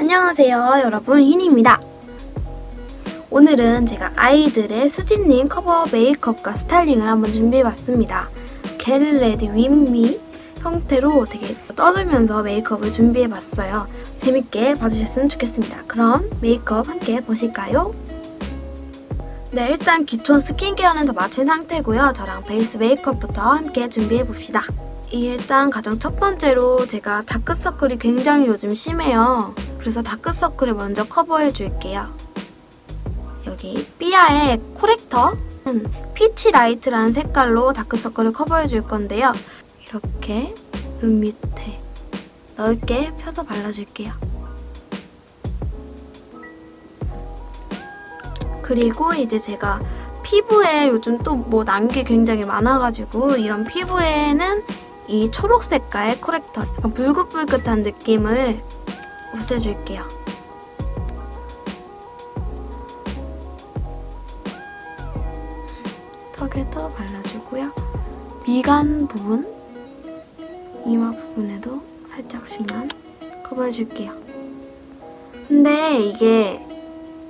안녕하세요 여러분. 흰입니다. 오늘은 제가 아이들의 수진님 커버 메이크업과 스타일링을 한번 준비해봤습니다. 겟레디 윈미 형태로 되게 떠들면서 메이크업을 준비해봤어요 재밌게 봐주셨으면 좋겠습니다 그럼 메이크업 함께 보실까요? 네 일단 기초 스킨케어는 다 마친 상태고요 저랑 베이스 메이크업부터 함께 준비해봅시다 일단 가장 첫 번째로 제가 다크서클이 굉장히 요즘 심해요. 그래서 다크서클을 먼저 커버해 줄게요. 여기 삐아의 코렉터는 피치 라이트라는 색깔로 다크서클을 커버해 줄 건데요. 이렇게 눈 밑에 넓게 펴서 발라줄게요. 그리고 이제 제가 피부에 요즘 또 뭐 난 게 굉장히 많아가지고 이런 피부에는 이 초록 색깔 코렉터 약간 붉긋붉긋한 느낌을 없애줄게요. 턱에도 발라주고요. 미간 부분, 이마 부분에도 살짝씩만 커버해줄게요. 근데 이게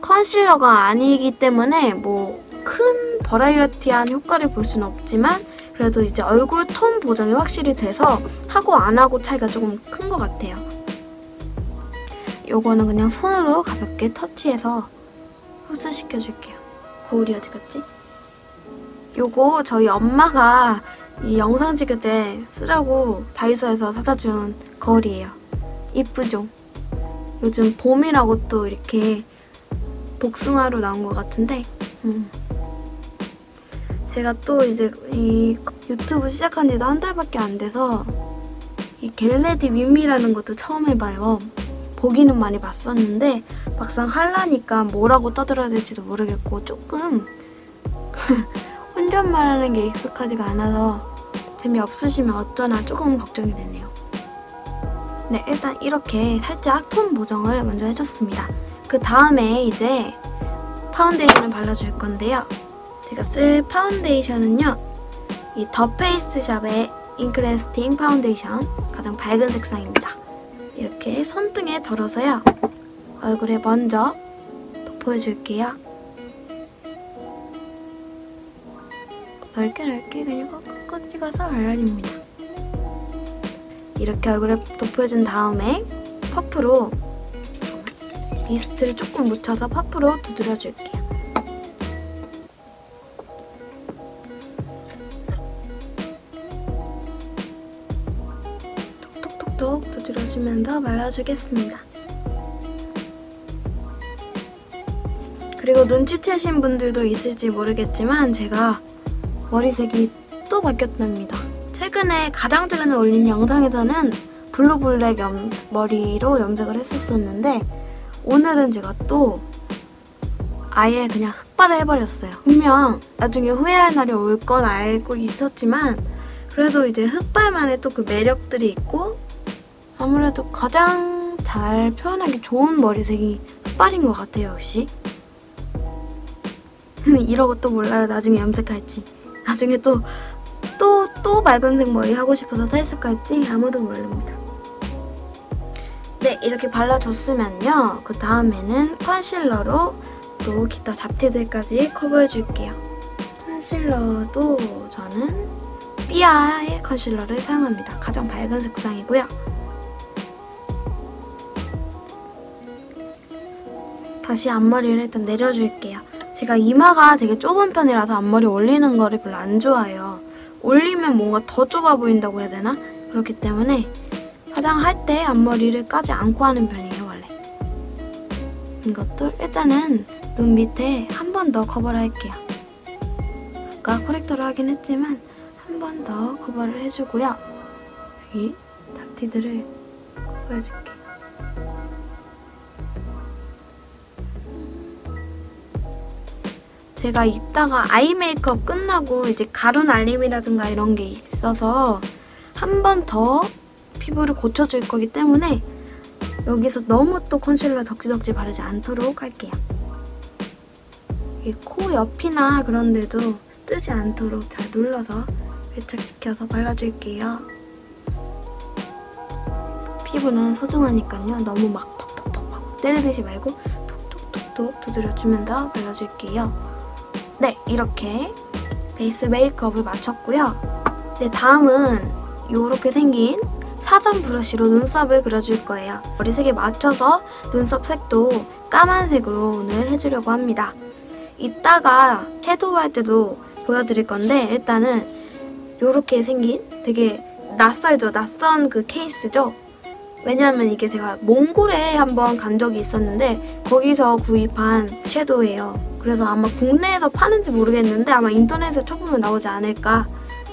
컨실러가 아니기 때문에 뭐 큰 버라이어티한 효과를 볼 수는 없지만 그래도 이제 얼굴 톤 보정이 확실히 돼서 하고 안 하고 차이가 조금 큰 것 같아요. 요거는 그냥 손으로 가볍게 터치해서 흡수시켜줄게요. 거울이 어디 갔지? 요거 저희 엄마가 이 영상 찍을 때 쓰라고 다이소에서 사다 준 거울이에요. 이쁘죠? 요즘 봄이라고 또 이렇게 복숭아로 나온 것 같은데 음. 제가 또 이제 이 유튜브 시작한 지도 한 달밖에 안 돼서 이 겟레디 윈미라는 것도 처음 해봐요. 보기는 많이 봤었는데 막상 하려니까 뭐라고 떠들어야 될지도 모르겠고 조금 혼잣말하는 게 익숙하지가 않아서 재미없으시면 어쩌나 조금 걱정이 되네요. 네, 일단 이렇게 살짝 톤 보정을 먼저 해줬습니다. 그 다음에 이제 파운데이션을 발라줄 건데요. 제가 쓸 파운데이션은요. 이 더 페이스트 샵의 잉크레스팅 파운데이션 가장 밝은 색상입니다. 이렇게 손등에 덜어서요. 얼굴에 먼저 덮어줄게요. 넓게 넓게 그리고 꾹꾹 찍어서 발라줍니다. 이렇게 얼굴에 덮어준 다음에 퍼프로 미스트를 조금 묻혀서 퍼프로 두드려줄게요. 톡톡톡톡 두드려주면서 말라주겠습니다. 그리고 눈치채신 분들도 있을지 모르겠지만 제가 머리색이 또 바뀌었답니다. 최근에 가장 최근에 올린 영상에서는 블루블랙 염, 머리로 염색을 했었었는데 오늘은 제가 또 아예 그냥 흑발을 해버렸어요. 분명 나중에 후회할 날이 올 건 알고 있었지만 그래도 이제 흑발만의 또 그 매력들이 있고 아무래도 가장 잘 표현하기 좋은 머리색이 흑발인 것 같아요, 역시. 이러고 또 몰라요, 나중에 염색할지. 나중에 또, 또, 또 맑은색 머리 하고 싶어서 탈색할지 아무도 모릅니다. 네, 이렇게 발라줬으면요. 그 다음에는 컨실러로 또 기타 잡티들까지 커버해줄게요. 컨실러도 저는 삐아의 컨실러를 사용합니다. 가장 밝은 색상이고요. 다시 앞머리를 일단 내려줄게요. 제가 이마가 되게 좁은 편이라서 앞머리 올리는 거를 별로 안 좋아해요. 올리면 뭔가 더 좁아 보인다고 해야 되나? 그렇기 때문에 화장할 때 앞머리를 까지 않고 하는 편이에요, 원래. 이것도 일단은 눈 밑에 한 번 더 커버를 할게요. 아까 코렉터를 하긴 했지만 한 번 더 커버를 해주고요. 여기 잡티들을 커버해줄게요. 제가 이따가 아이 메이크업 끝나고 이제 가루 날림이라든가 이런 게 있어서 한 번 더 피부를 고쳐줄 거기 때문에 여기서 너무 또 컨실러 덕지덕지 바르지 않도록 할게요. 이코 옆이나 그런 데도 뜨지 않도록 잘 눌러서 밀착시켜서 발라줄게요. 피부는 소중하니까요. 너무 막 퍽퍽퍽퍽 때리듯이 말고 톡톡톡톡 두드려주면서 발라줄게요. 네, 이렇게 베이스 메이크업을 마쳤고요. 네, 다음은 이렇게 생긴 사선 브러쉬로 눈썹을 그려줄 거예요. 머리 색에 맞춰서 눈썹 색도 까만색으로 오늘 해주려고 합니다. 이따가 섀도우 할 때도 보여드릴 건데 일단은 이렇게 생긴 되게 낯설죠? 낯선 그 케이스죠? 왜냐하면 이게 제가 몽골에 한번 간 적이 있었는데 거기서 구입한 섀도우예요. 그래서 아마 국내에서 파는지 모르겠는데 아마 인터넷에 쳐보면 나오지 않을까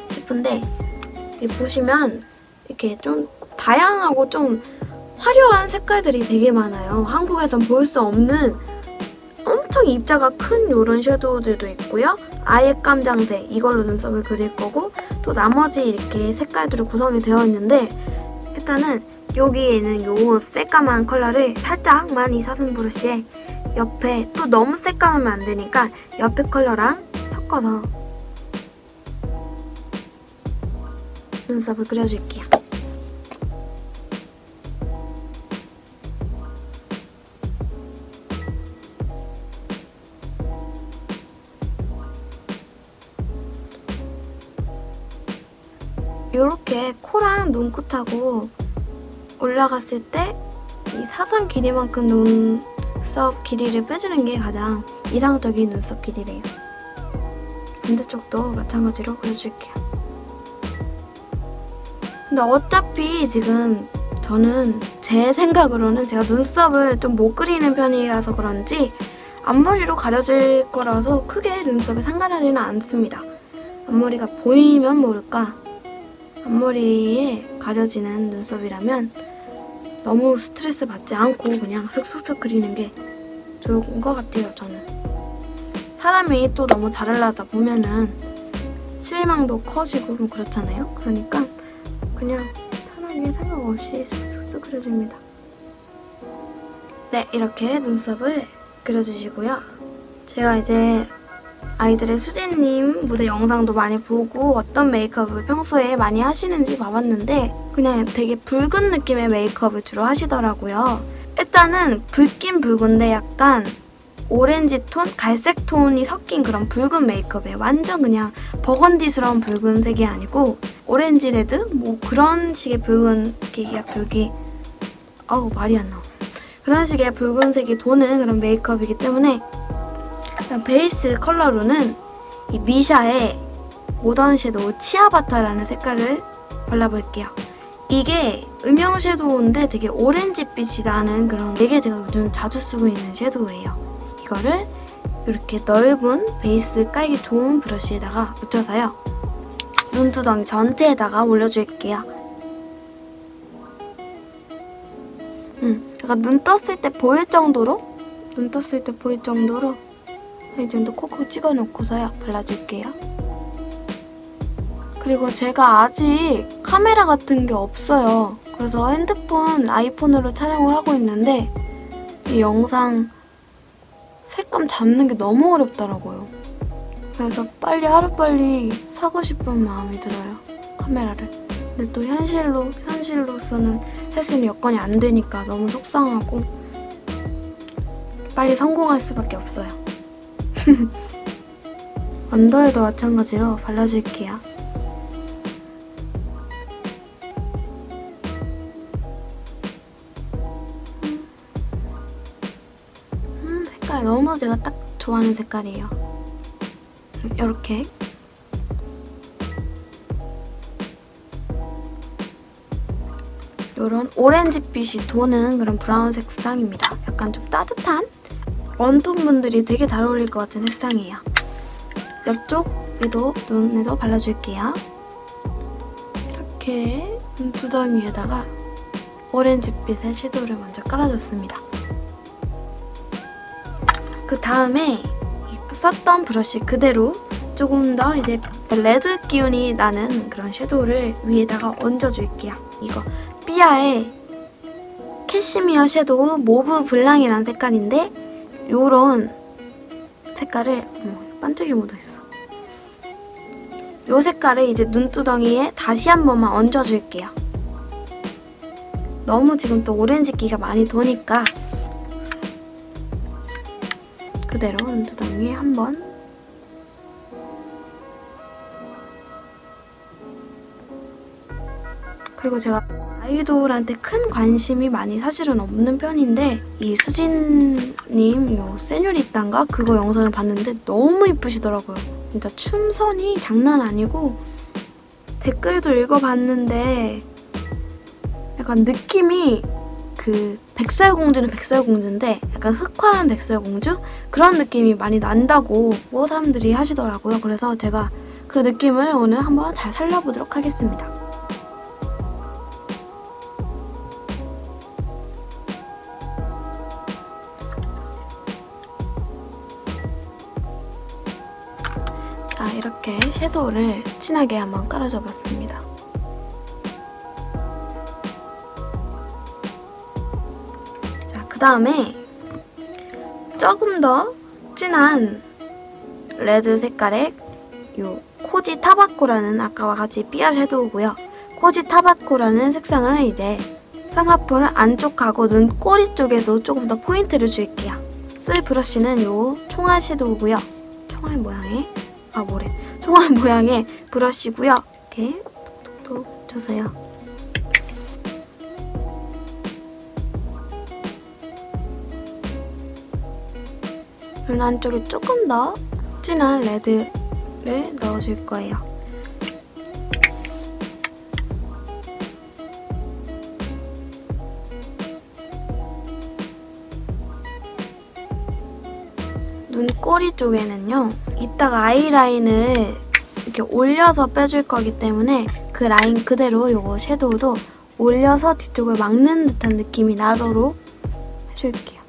싶은데 보시면 이렇게 좀 다양하고 좀 화려한 색깔들이 되게 많아요. 한국에선 볼 수 없는 엄청 입자가 큰 이런 섀도우들도 있고요. 아예 깜장색 이걸로 눈썹을 그릴 거고 또 나머지 이렇게 색깔들로 구성이 되어 있는데 일단은 여기에는 요 새까만 컬러를 살짝만 이 사슴 브러쉬에 옆에 또 너무 새까하면 안 되니까 옆에 컬러랑 섞어서 눈썹을 그려줄게요. 이렇게 코랑 눈끝하고 올라갔을 때 이 사선 길이만큼 눈 썹 길이를 빼주는 게 가장 이상적인 눈썹 길이래요. 반대쪽도 마찬가지로 그려줄게요. 근데 어차피 지금 저는 제 생각으로는 제가 눈썹을 좀 못 그리는 편이라서 그런지 앞머리로 가려질 거라서 크게 눈썹에 상관하지는 않습니다. 앞머리가 보이면 모를까 앞머리에 가려지는 눈썹이라면 너무 스트레스 받지 않고 그냥 슥슥슥 그리는 게 좋은 것 같아요, 저는. 사람이 또 너무 잘하려다 보면은 실망도 커지고 뭐 그렇잖아요. 그러니까 그냥 편하게 생각 없이 슥슥슥 그려줍니다. 네, 이렇게 눈썹을 그려주시고요. 제가 이제 아이들의 수진님 무대 영상도 많이 보고 어떤 메이크업을 평소에 많이 하시는지 봐봤는데 그냥 되게 붉은 느낌의 메이크업을 주로 하시더라고요. 일단은 붉긴 붉은데 약간 오렌지 톤, 갈색 톤이 섞인 그런 붉은 메이크업에 완전 그냥 버건디스러운 붉은색이 아니고 오렌지 레드? 뭐 그런 식의 붉은 계기가 붉이 어우 말이 안 나와. 그런 식의 붉은색이 도는 그런 메이크업이기 때문에 베이스 컬러로는 이 미샤의 모던 섀도우 치아바타라는 색깔을 발라볼게요. 이게 음영 섀도우인데 되게 오렌지빛이 나는 그런 되게 제가 요즘 자주 쓰고 있는 섀도우예요. 이거를 이렇게 넓은 베이스 깔기 좋은 브러쉬에다가 묻혀서요. 눈두덩이 전체에다가 올려줄게요. 음, 약간 눈 떴을 때 보일 정도로 눈 떴을 때 보일 정도로 이 정도 콕콕 찍어놓고서요. 발라줄게요. 그리고 제가 아직 카메라 같은 게 없어요. 그래서 핸드폰, 아이폰으로 촬영을 하고 있는데 이 영상 색감 잡는 게 너무 어렵더라고요. 그래서 빨리 하루빨리 사고 싶은 마음이 들어요. 카메라를. 근데 또 현실로, 현실로서는 있는 여건이 안 되니까 너무 속상하고 빨리 성공할 수밖에 없어요. 언더에도 마찬가지로 발라줄게요. 음, 색깔 너무 제가 딱 좋아하는 색깔이에요. 이렇게 이런 오렌지빛이 도는 그런 브라운 색상입니다. 약간 좀 따뜻한 원톤 분들이 되게 잘 어울릴 것 같은 색상이에요. 옆쪽에도 눈에도 발라줄게요. 이렇게 눈두덩이에다가 오렌지빛의 섀도우를 먼저 깔아줬습니다. 그 다음에 썼던 브러쉬 그대로 조금 더 이제 레드 기운이 나는 그런 섀도우를 위에다가 얹어줄게요. 이거 삐아의 캐시미어 섀도우 모브 블랑이라는 색깔인데 요런 색깔을 어머 반짝이 묻어있어. 요 색깔을 이제 눈두덩이에 다시 한 번만 얹어줄게요. 너무 지금 또 오렌지기가 많이 도니까 그대로 눈두덩이에 한 번. 그리고 제가 아이돌한테 큰 관심이 많이 사실은 없는 편인데 이 수진님 요 세뇨리딴가 그거 영상을 봤는데 너무 이쁘시더라고요. 진짜 춤선이 장난 아니고 댓글도 읽어봤는데 약간 느낌이 그 백설공주는 백설공주인데 약간 흑화한 백설공주 그런 느낌이 많이 난다고 뭐 사람들이 하시더라고요. 그래서 제가 그 느낌을 오늘 한번 잘 살려보도록 하겠습니다. 섀도우를 진하게 한번 깔아줘 봤습니다. 자 그 다음에 조금 더 진한 레드 색깔의 요 코지 타바코라는 아까와 같이 삐아 섀도우고요. 코지 타바코라는 색상을 이제 쌍꺼풀 안쪽하고 눈 꼬리 쪽에도 조금 더 포인트를 줄게요. 쓸 브러쉬는 요 총알 섀도우고요. 총알 모양의 아 뭐래 총알 모양의 브러쉬고요. 이렇게 톡톡톡 쳐서요. 눈 안쪽에 조금 더 진한 레드를 넣어줄 거예요. 눈꼬리 쪽에는요. 이따가 아이라인을 이렇게 올려서 빼줄 거기 때문에 그 라인 그대로 이거 섀도우도 올려서 뒤쪽을 막는 듯한 느낌이 나도록 해줄게요.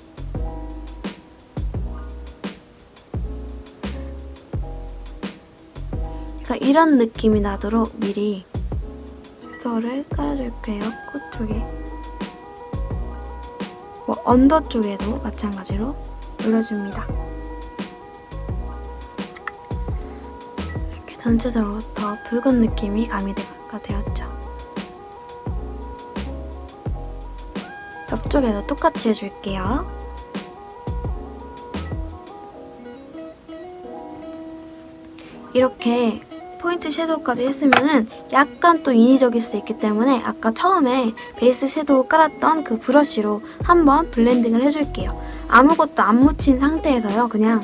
그러니까 이런 느낌이 나도록 미리 섀도우를 깔아줄게요. 코 쪽에. 뭐 언더 쪽에도 마찬가지로 올려줍니다. 전체적으로 더 붉은 느낌이 가미가 되었죠. 옆쪽에도 똑같이 해줄게요. 이렇게 포인트 섀도우까지 했으면은 약간 또 인위적일 수 있기 때문에 아까 처음에 베이스 섀도우 깔았던 그 브러쉬로 한번 블렌딩을 해줄게요. 아무것도 안 묻힌 상태에서요. 그냥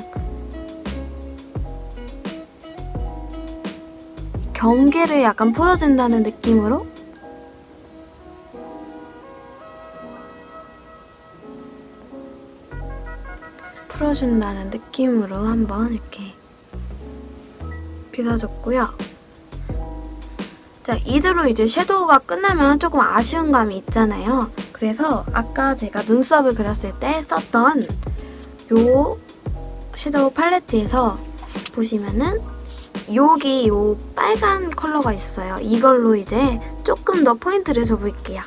경계를 약간 풀어준다는 느낌으로 풀어준다는 느낌으로 한번 이렇게 빗어줬고요. 자, 이대로 이제 섀도우가 끝나면 조금 아쉬운 감이 있잖아요. 그래서 아까 제가 눈썹을 그렸을 때 썼던 요 섀도우 팔레트에서 보시면은 여기 요 빨간 컬러가 있어요. 이걸로 이제 조금 더 포인트를 줘볼게요.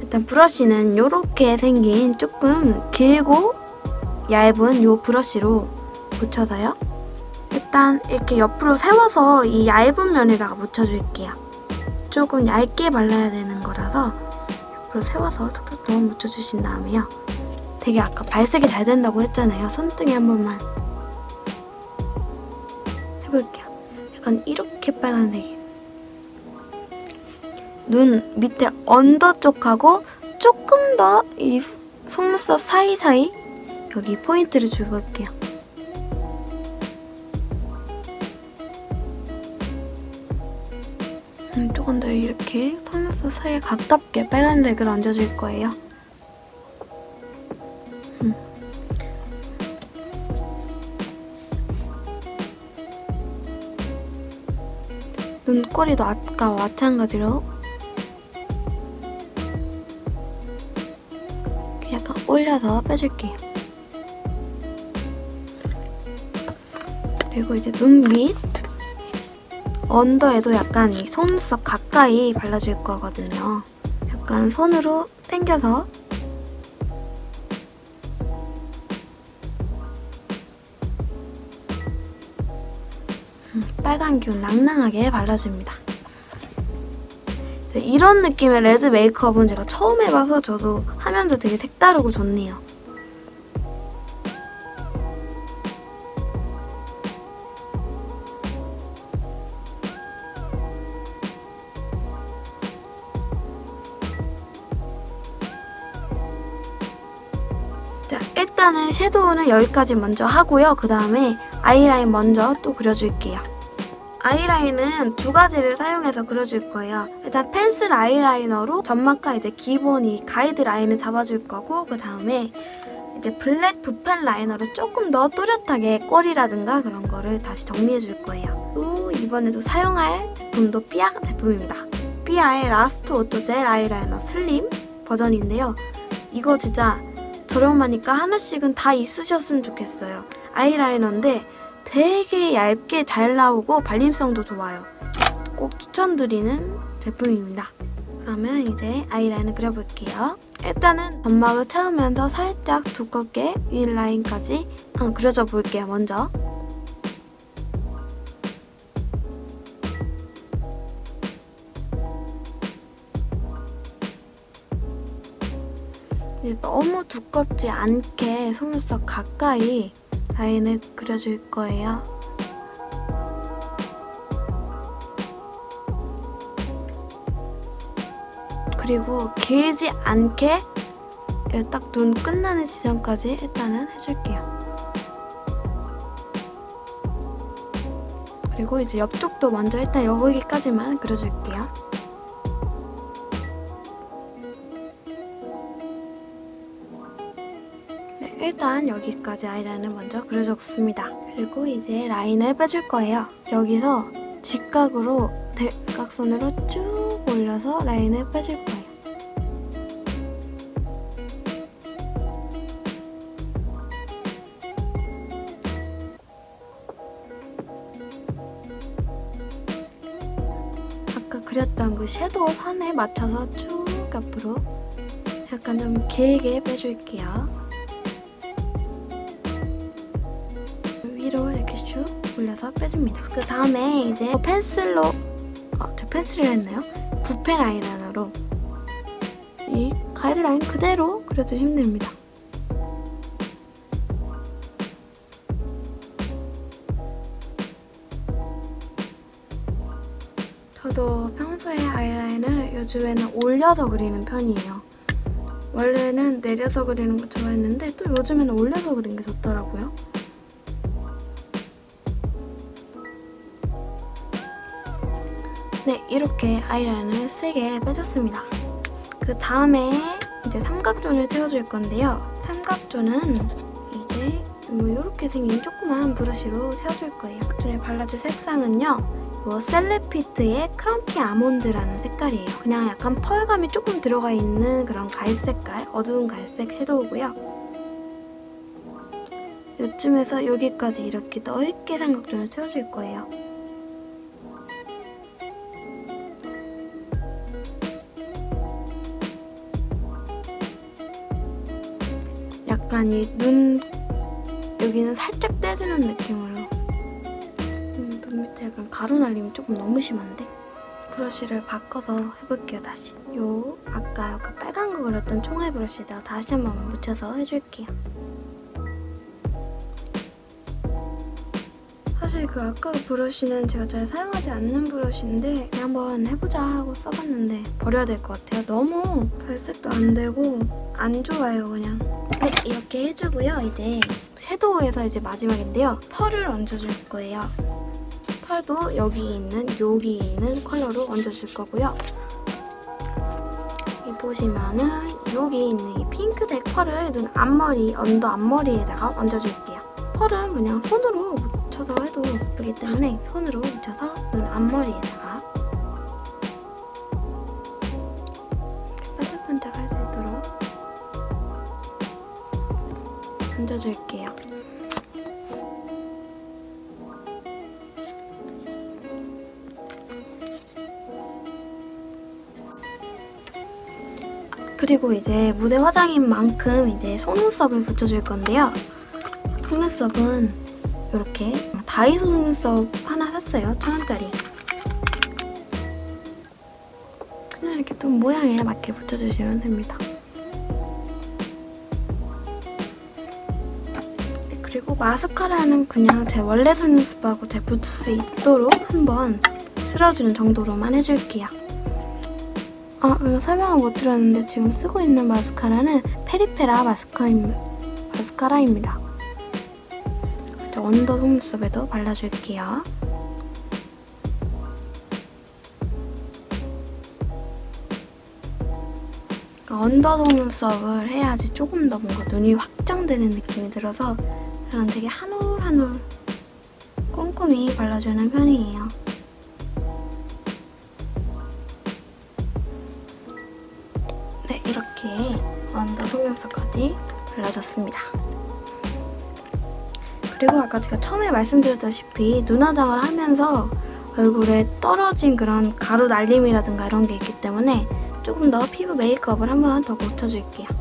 일단 브러쉬는 이렇게 생긴 조금 길고 얇은 요 브러쉬로 묻혀서요. 일단 이렇게 옆으로 세워서 이 얇은 면에다가 묻혀줄게요. 조금 얇게 발라야 되는 거라서 옆으로 세워서 톡톡톡 묻혀주신 다음에요. 되게 아까 발색이 잘 된다고 했잖아요. 손등에 한 번만 해볼게요. 약간 이렇게 빨간색이 눈 밑에 언더 쪽하고 조금 더 이 속눈썹 사이사이 여기 포인트를 줘볼게요. 음, 조금 더 이렇게 속눈썹 사이에 가깝게 빨간색을 얹어줄 거예요. 음. 눈꼬리도 아까 마찬가지로 약간 올려서 빼줄게요. 그리고 이제 눈 밑 언더에도 약간 이 속눈썹 가까이 발라줄 거거든요. 약간 손으로 당겨서 빨간 기운 낭낭하게 발라줍니다. 이런 느낌의 레드 메이크업은 제가 처음 해봐서 저도 하면서 되게 색다르고 좋네요. 자, 일단은 섀도우는 여기까지 먼저 하고요. 그 다음에 아이라인 먼저 또 그려줄게요. 아이라인은 두 가지를 사용해서 그려줄 거예요. 일단 펜슬 아이라이너로 점막과 이제 기본 이 가이드 라인을 잡아줄 거고 그 다음에 이제 블랙 붓펜 라이너로 조금 더 또렷하게 꼴이라든가 그런 거를 다시 정리해 줄 거예요. 또 이번에도 사용할 제품도 삐아 제품입니다. 삐아의 라스트 오토 젤 아이라이너 슬림 버전인데요. 이거 진짜 저렴하니까 하나씩은 다 있으셨으면 좋겠어요. 아이라이너인데 되게 얇게 잘 나오고 발림성도 좋아요. 꼭 추천드리는 제품입니다. 그러면 이제 아이라인을 그려볼게요. 일단은 점막을 채우면서 살짝 두껍게 위 라인까지 어, 그려줘 볼게요, 먼저. 너무 두껍지 않게 속눈썹 가까이 라인을 그려줄 거예요. 그리고 길지 않게 딱 눈 끝나는 지점까지 일단은 해줄게요. 그리고 이제 옆쪽도 먼저 일단 여기까지만 그려줄게요. 일단 여기까지 아이라인을 먼저 그려줬습니다. 그리고 이제 라인을 빼줄 거예요. 여기서 직각으로 대각선으로 쭉 올려서 라인을 빼줄 거예요. 아까 그렸던 그 섀도우 선에 맞춰서 쭉 앞으로 약간 좀 길게 빼줄게요. 위로 이렇게 쭉 올려서 빼줍니다. 그 다음에 이제 펜슬로 어, 저 펜슬을 했나요? 붓펜 아이라이너로 이 가이드라인 그대로 그려주시면 됩니다. 저도 평소에 아이라인을 요즘에는 올려서 그리는 편이에요. 원래는 내려서 그리는 거 좋아했는데 또 요즘에는 올려서 그리는 게 좋더라고요. 네, 이렇게 아이라인을 세게 빼줬습니다. 그 다음에 이제 삼각존을 채워줄 건데요. 삼각존은 이제 뭐 이렇게 생긴 조그만 브러쉬로 채워줄 거예요. 삼각존에 발라줄 색상은요. 이 셀레피트의 크런키 아몬드라는 색깔이에요. 그냥 약간 펄감이 조금 들어가 있는 그런 갈색깔, 어두운 갈색 섀도우고요. 요쯤에서 여기까지 이렇게 넓게 삼각존을 채워줄 거예요. 이눈 여기는 살짝 떼주는 느낌으로 음, 눈 밑에 약간 가루 날림이 조금 너무 심한데 브러쉬를 바꿔서 해볼게요 다시 요 아까 그 빨간 거 그렸던 총알 브러쉬에다가 다시 한 번 묻혀서 해줄게요 사실 그 아까 그 브러쉬는 제가 잘 사용하지 않는 브러쉬인데 그냥 한번 해보자 하고 써봤는데 버려야 될 것 같아요. 너무 발색도 안 되고 안 좋아요 그냥. 네 이렇게 해주고요. 이제 섀도우에서 이제 마지막인데요. 펄을 얹어줄 거예요. 펄도 여기 있는 여기 있는 컬러로 얹어줄 거고요. 이 보시면은 여기 있는 이 핑크색 펄을 눈 앞머리 언더 앞머리에다가 얹어줄게요. 펄은 그냥 손으로 묻혀서 해도 예쁘기 때문에 손으로 묻혀서 눈 앞머리에다가 얹어줄게요. 그리고 이제 무대 화장인 만큼 이제 속눈썹을 붙여줄 건데요. 속눈썹은 이렇게 다이소 속눈썹 하나 샀어요. 천 원짜리. 그냥 이렇게 또 모양에 맞게 붙여주시면 됩니다. 마스카라는 그냥 제 원래 속눈썹하고 잘 붙을 수 있도록 한번 쓸어주는 정도로만 해줄게요. 아, 이거 설명을 못 드렸는데 지금 쓰고 있는 마스카라는 페리페라 마스카라입니다. 저 언더 속눈썹에도 발라줄게요. 언더 속눈썹을 해야지 조금 더 뭔가 눈이 확장되는 느낌이 들어서 저는 되게 한 올 한 올 꼼꼼히 발라주는 편이에요. 네, 이렇게 언더 속눈썹까지 발라줬습니다. 그리고 아까 제가 처음에 말씀드렸다시피 눈화장을 하면서 얼굴에 떨어진 그런 가루 날림이라든가 이런 게 있기 때문에 조금 더 피부 메이크업을 한 번 더 고쳐줄게요.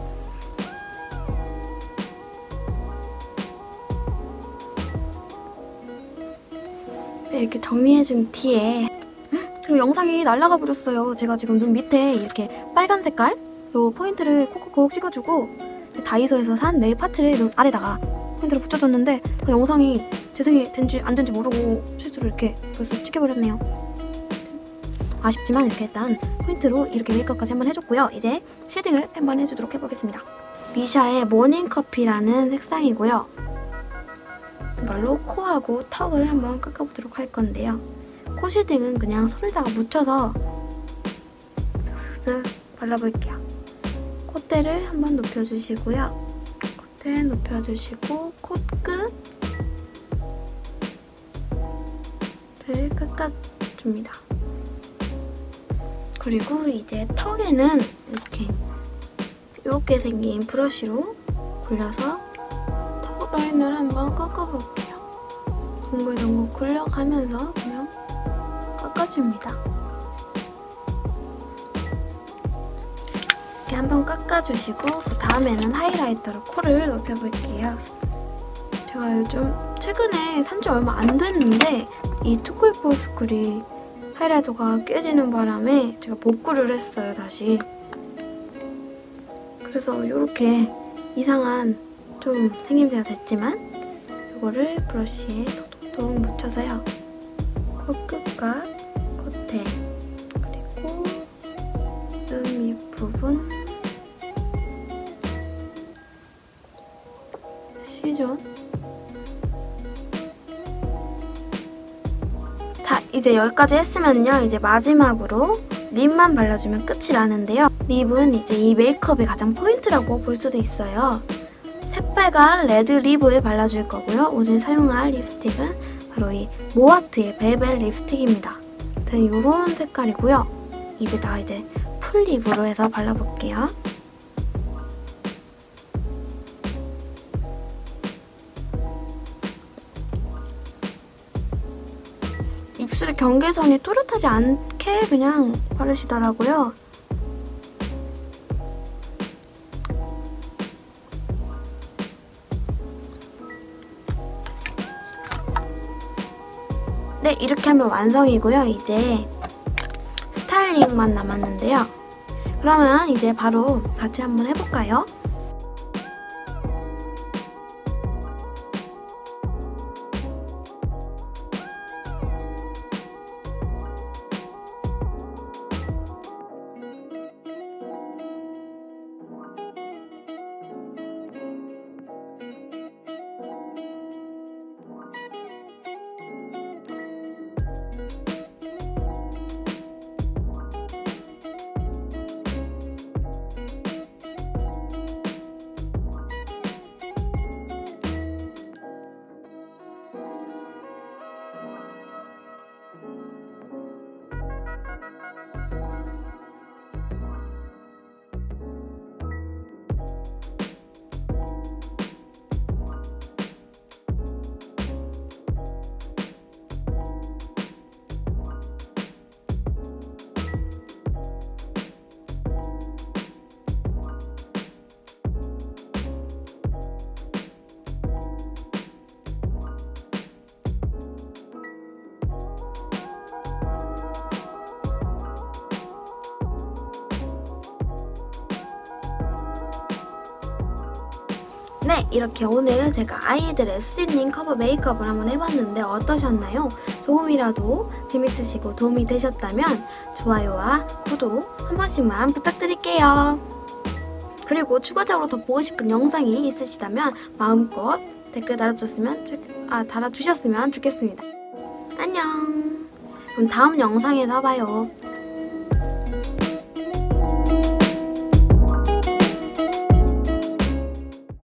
이렇게 정리해준 뒤에 그리고 영상이 날아가 버렸어요. 제가 지금 눈 밑에 이렇게 빨간 색깔로 포인트를 콕콕콕 찍어주고 다이소에서 산 네일 파츠를 눈 아래다가 포인트를 붙여줬는데 그 영상이 재생이 된지 안 된지 모르고 실수로 이렇게 벌써 찍혀버렸네요. 아쉽지만 이렇게 일단 포인트로 이렇게 메이크업까지 한번 해줬고요. 이제 쉐딩을 한번 해주도록 해보겠습니다. 미샤의 모닝커피라는 색상이고요. 이걸로 코하고 턱을 한번 깎아보도록 할 건데요. 코 쉐딩은 그냥 손에다가 묻혀서 쓱쓱쓱 발라볼게요. 콧대를 한번 높여주시고요. 콧대 높여주시고 코끝을 깎아줍니다. 그리고 이제 턱에는 이렇게 이렇게 생긴 브러쉬로 굴려서 턱 라인을 한번 깎아볼게요. 동글동글 굴려가면서 그냥 깎아줍니다. 이렇게 한번 깎아주시고 그 다음에는 하이라이터로 코를 높여볼게요. 제가 요즘 최근에 산 지 얼마 안 됐는데 이 투쿨포 스쿨이 하이라이터가 깨지는 바람에 제가 복구를 했어요, 다시. 그래서 이렇게 이상한 좀 생김새가 됐지만 이거를 브러쉬에 톡톡톡 묻혀서요. 코끝과 콧대 그리고 눈 밑부분. C존 자 이제 여기까지 했으면요. 이제 마지막으로 립만 발라주면 끝이 나는데요. 립은 이제 이 메이크업의 가장 포인트라고 볼 수도 있어요. 새 빨간 레드 립을 발라줄 거고요. 오늘 사용할 립스틱은 바로 이 모아트의 벨벳 립스틱입니다. 이런 색깔이고요. 입에다 이제 풀 립으로 해서 발라볼게요. 입술의 경계선이 또렷하지 않게 그냥 바르시더라고요. 네, 이렇게 하면 완성이고요. 이제 스타일링만 남았는데요. 그러면 이제 바로 같이 한번 해볼까요? 네, 이렇게 오늘 제가 아이들의 수진님 커버 메이크업을 한번 해봤는데 어떠셨나요? 조금이라도 재밌으시고 도움이 되셨다면 좋아요와 구독 한 번씩만 부탁드릴게요. 그리고 추가적으로 더 보고 싶은 영상이 있으시다면 마음껏 댓글 달아줬으면 좋, 아 달아주셨으면 좋겠습니다. 안녕. 그럼 다음 영상에서 봐요.